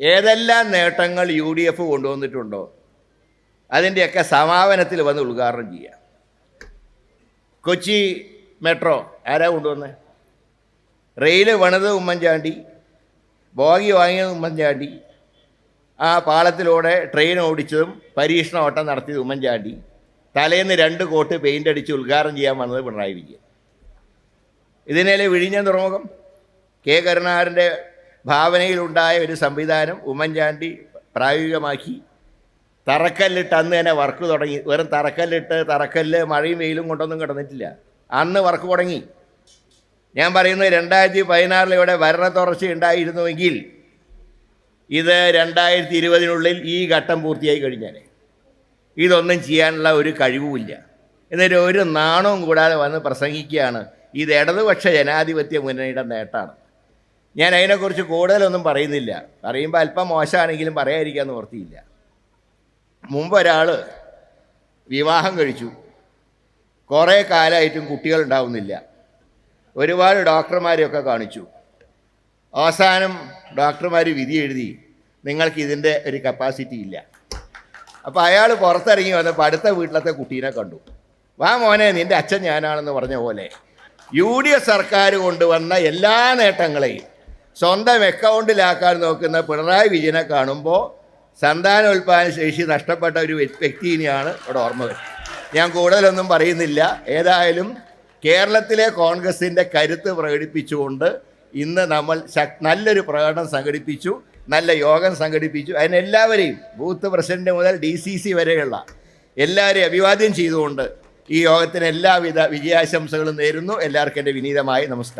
ഏതെല്ലാം നേട്ടങ്ങൾ U D F കൊണ്ടുവന്നിട്ടുണ്ടോ? അതിന്റെയൊക്കെ സമാപനത്തിൽ വന്ന് ഉദ്ഘാടനം ചെയ്യാം. കൊച്ചി മെട്രോ ആരാ കൊണ്ടുവന്നത് റെയിൽ പണിത് ഉമ്മൻചാണ്ടി ബോഗി വാങ്ങിയത് ഉമ്മൻചാണ്ടി ആ പാളത്തിലൂടെ ട്രെയിൻ ഓടിച്ചതും പരീക്ഷണ ഓട്ടം നടത്തിയത് ഉമ്മൻചാണ്ടി. തലേന്ന് രണ്ട് കോട്ട് പെയിന്റ് അടിച്ച് ഉദ്ഘാടനം ചെയ്യാൻ വന്നത് പിണറായി വിജയൻ. ഇതിനേലെ വിഴിഞ്ഞം തുറമുഖം കെ കരുണാകരന്റെ ഭാവനയിലുണ്ടായ ഒരു സംവിധാനം ഉമ്മൻചാണ്ടി പ്രായോഗികമാക്കി. തറക്കല്ലിട്ട് അന്ന് തന്നെ വർക്ക് തുടങ്ങി. വെറും തറക്കല്ലിട്ട് തറക്കല്ല് മഴയും വെയിലും കൊണ്ടൊന്നും കിടന്നിട്ടില്ല. അന്ന് വർക്ക് തുടങ്ങി. ഞാൻ പറയുന്നത് രണ്ടായിരത്തി പതിനാറിൽ ഇവിടെ ഭരണ തുടർച്ച ഉണ്ടായിരുന്നുവെങ്കിൽ ഇത് രണ്ടായിരത്തി ഇരുപതിനുള്ളിൽ ഈ ഘട്ടം പൂർത്തിയായി കഴിഞ്ഞാൽ ഇതൊന്നും ചെയ്യാനുള്ള ഒരു കഴിവുമില്ല. എന്നിട്ട് ഒരു നാണവും കൂടാതെ വന്ന് പ്രസംഗിക്കുകയാണ്. ഇത് ഇടതുപക്ഷ ജനാധിപത്യ മുന്നണിയുടെ നേട്ടമാണ്. ഞാൻ അതിനെക്കുറിച്ച് കൂടുതലൊന്നും പറയുന്നില്ല. പറയുമ്പോൾ അല്പം മോശമാണെങ്കിലും പറയാതിരിക്കാൻ നിവർത്തിയില്ല മുമ്പ് ഒരാൾ വിവാഹം കഴിച്ചു. കുറേ കാലമായിട്ടും കുട്ടികൾ ഉണ്ടാവുന്നില്ല ഒരുപാട് ഡോക്ടർമാരെയൊക്കെ കാണിച്ചു. അവസാനം ഡോക്ടർമാർ വിധി എഴുതി നിങ്ങൾക്ക് ഇതിന്റെ ഒരു കപ്പാസിറ്റി ഇല്ല. അപ്പോൾ അയാൾ പുറത്തിറങ്ങി വന്നപ്പോൾ അടുത്ത വീട്ടിലത്തെ കുട്ടീനെ കണ്ടു. വാ മോനെ നിന്റെ അച്ഛൻ ഞാനാണെന്ന് പറഞ്ഞ പോലെ യു ഡി എഫ് സർക്കാർ കൊണ്ടുവന്ന എല്ലാ നേട്ടങ്ങളെയും സ്വന്തം അക്കൗണ്ടിലാക്കാൻ നോക്കുന്ന പിണറായി വിജയനെ കാണുമ്പോൾ സന്താനോൽപാദന ശേഷി നഷ്ടപ്പെട്ട ഒരു വ്യ- വ്യക്തിനെയാണ് ഇവിടെ ഓർമ്മ വരുന്നത്. ഞാൻ കൂടുതലൊന്നും പറയുന്നില്ല. ഏതായാലും കേരളത്തിലെ കോൺഗ്രസിന്റെ കരുത്ത് പ്രകടിപ്പിച്ചുകൊണ്ട് ഇന്ന് നമ്മൾ നല്ലൊരു പ്രകടനം സംഘടിപ്പിച്ചു നല്ല യോഗം സംഘടിപ്പിച്ചു. അതിനെല്ലാവരെയും ബൂത്ത് പ്രസിഡന്റ് മുതൽ ഡി സി സി വരെയുള്ള എല്ലാവരെയും അഭിവാദ്യം ചെയ്തുകൊണ്ട് ഈ യോഗത്തിന് എല്ലാവിധ വിജയാശംസകളും നേരുന്നു. എല്ലാവർക്കും എന്റെ വിനീതമായി നമസ്കാരം.